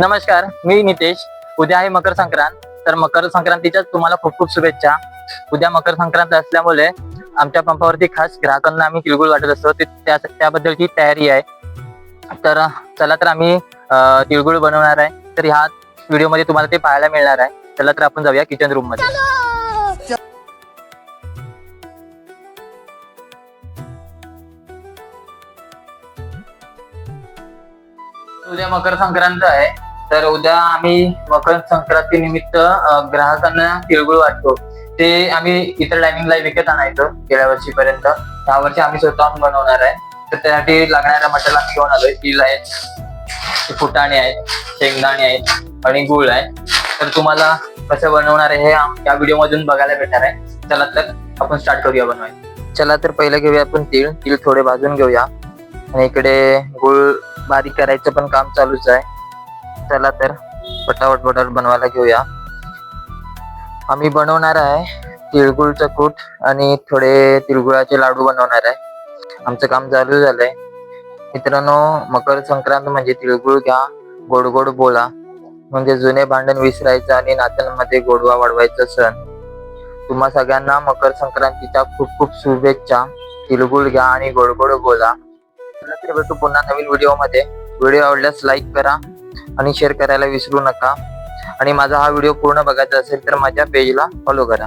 नमस्कार मी नितेश. उद्या आहे मकर संक्रांत. तर मकर संक्रांतीच्या तुम्हाला खूप खूप शुभेच्छा. उद्या मकर संक्रांत असल्यामुळे आमच्या पंपावरती खास ग्राहकांना आम्ही तिळगुळ वाटत असतो. ते त्याबद्दलची तयारी आहे. तर चला तर आम्ही तिळगुळ बनवणार आहे. तर ह्या व्हिडिओमध्ये तुम्हाला ते पाहायला मिळणार आहे. चला तर आपण जाऊया किचन रूममध्ये. उद्या मकर संक्रांत आहे. तर उद्या आम्ही मकर संक्रांती निमित्त ग्राहकांना तिळगुळ वाटतो. ते आम्ही इतर टायमिंगला विकत आणायचो गेल्या वर्षीपर्यंत. ह्या वर्षी आम्ही स्वतःहून बनवणार आहे. तर त्यासाठी लागणारा मटेरियल आम्ही घेऊन आलोय. तिळ आहेत फुटाणे आहेत शेंगदाणे आहेत आणि गुळ आहे. तर तुम्हाला कसं बनवणार आहे हे या व्हिडिओ मधून बघायला भेटणार आहे. चला तर आपण स्टार्ट करूया बनवायला. चला तर पहिलं घेऊया आपण तीळ. तीळ थोडे भाजून घेऊया. आणि इकडे गुळ बारीक करायचं पण काम चालूच आहे. चला तर पटापट पटापट बनवायला घेऊया. आम्ही बनवणार आहे तिळगुळचं कूट आणि थोडे तिळगुळाचे लाडू बनवणार आहे. आमचं काम चालू झालंय. मित्रांनो मकर संक्रांत म्हणजे तिळगुळ घ्या गोड गोड बोला. म्हणजे जुने भांडण विसरायचं आणि नात्यांमध्ये गोडवा वाढवायचा सण. तुम्हा सगळ्यांना मकर संक्रांतीच्या खूप खूप शुभेच्छा. तिळगुळ घ्या आणि गोड गोड बोला. भेटू पुन्हा नवीन व्हिडिओमध्ये. व्हिडिओ आवडल्यास लाईक करा. आणि शेअर करायला विसरू नका. आणि माझा हा व्हिडिओ पूर्ण बघायचा असेल तर माझ्या पेजला फॉलो करा.